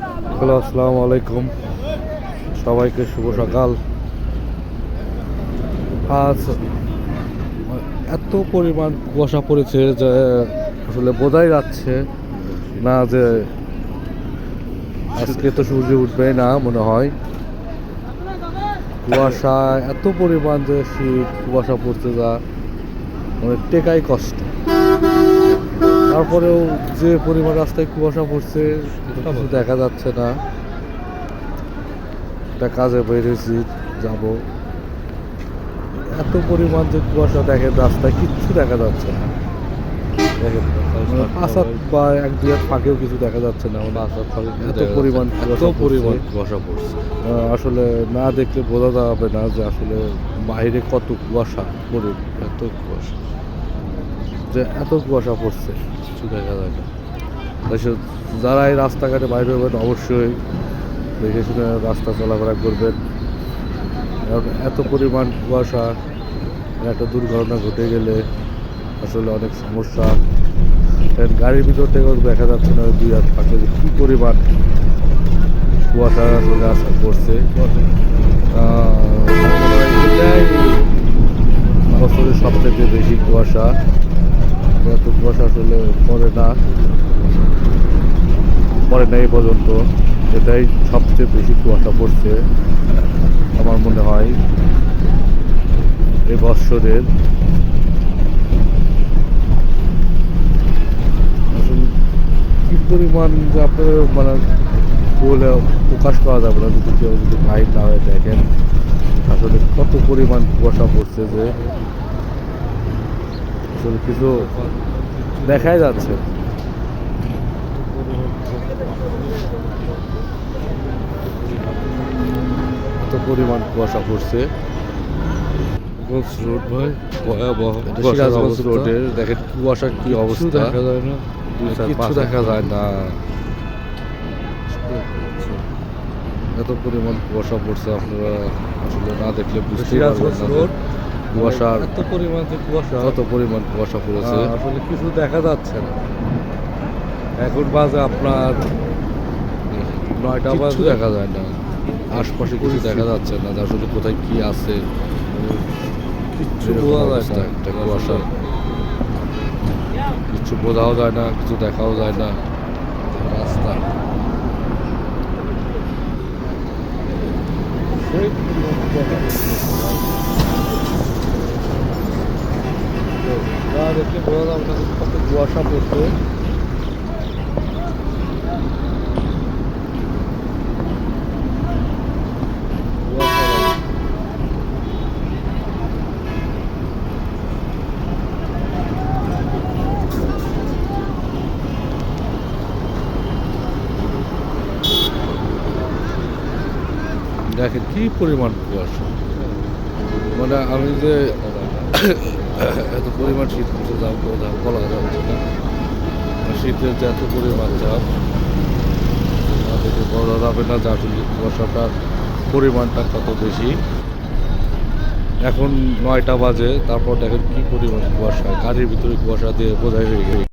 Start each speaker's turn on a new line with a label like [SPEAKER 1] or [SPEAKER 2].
[SPEAKER 1] Hello, আসসালামু আলাইকুম। সবাইকে শুভ সকাল। আজ এত পরিমাণ কুয়াশা পড়েছে যে আসলে বোঝাই যাচ্ছে না যে আজকে তো সূর্য উঠবে না মনে হয়। কুয়াশা এত পরিমাণ যে শীত, কুয়াশা পড়ছে যা মানে টেকাই কষ্ট। তারপরেও যে পরিমাণ রাস্তায় কুয়াশা পড়ছে কিছু দেখা যাচ্ছে না। একটা কাজে বেরিয়েছি যাব। এত পরিমাণ যে কুয়াশা দেখেন রাস্তায় কিচ্ছু দেখা যাচ্ছে না। মানে হাত বা এক দুই হাত ফাঁকেও কিছু দেখা যাচ্ছে না। মানে এত পরিমাণ
[SPEAKER 2] এত
[SPEAKER 1] কুয়াশা
[SPEAKER 2] পরিমাণ কুয়াশা পড়ছে।
[SPEAKER 1] আসলে না দেখলে বোঝা যাবে না যে আসলে বাইরে কত কুয়াশা পড়ে।
[SPEAKER 2] এত কুয়াশা।
[SPEAKER 1] যে এত কুয়াশা পড়ছে,
[SPEAKER 2] কিছু দেখা যায় না।
[SPEAKER 1] যারা এই রাস্তাঘাটে বাইরে হবেন অবশ্যই দেখে শুনে রাস্তা চলাফেরা করবেন। কারণ এত পরিমাণ কুয়াশা, একটা দুর্ঘটনা ঘটে গেলে আসলে অনেক সমস্যা। গাড়ির ভিতর থেকেও দেখা যাচ্ছে না দুই হাত ফাঁকে যে কী পরিমাণ কুয়াশা আসলে আসা করছে বছরের সব থেকে বেশি কুয়াশা। এত কুয়াশা আসলে পড়ে না। পরে না এই পর্যন্ত। এটাই সবচেয়ে বেশি কুয়াশা পড়ছে, আমার মনে হয়, এই বৎসরের। কি পরিমাণ যে আপনার মানে বলে প্রকাশ করা যাবে না, যদি কেউ যদি বাইক না হয়ে দেখেন, আসলে কত পরিমাণ কুয়াশা পড়ছে যে কিছু দেখাই যাচ্ছে। এত পরিমাণ কুয়াশা পড়ছে।
[SPEAKER 2] সিরাজগঞ্জ রোড ভাই ভয়াবহ
[SPEAKER 1] সিরাজগঞ্জ রোডের দেখেন কুয়াশার কি অবস্থা।
[SPEAKER 2] দেখা যায় না। পাঁচ
[SPEAKER 1] দেখা যায় না। এত পরিমাণ কুয়াশা পড়ছে আপনারা আসলে না দেখলে বুঝতে পারবেন না কুয়াশার
[SPEAKER 2] এত পরিমাণ যে কুয়াশা।
[SPEAKER 1] কত পরিমাণ কুয়াশা পড়েছে। আসলে কিছু দেখা যাচ্ছে না। এখন বাজে আপনার নয়টা বাজে। দেখা যায় না। আশপাশে কিছু দেখা যাচ্ছে না আসলে কোথায় কি আছে।
[SPEAKER 2] কিচ্ছু বোঝা যায় না।
[SPEAKER 1] একটা কুয়াশা। কিছু বোঝাও যায় না কিছু দেখাও যায় না। রাস্তা। যা দেখলে বোঝা যাবে না কত কুয়াশা পড়ছে। দেখেন কি পরিমাণ কুয়াশা। মানে আমি যে এত পরিমাণ শীত পড়ছে যা বলা যাচ্ছে না। শীতের যে এত পরিমাণ চাপ বলা যাবে না যে আসলে কুয়াশাটার পরিমাণটা কত বেশি। এখন নয়টা বাজে, তারপর দেখেন কী পরিমাণ কুয়াশা, গাড়ির ভিতরে কুয়াশা দিয়ে বোঝাই হয়ে গেছে।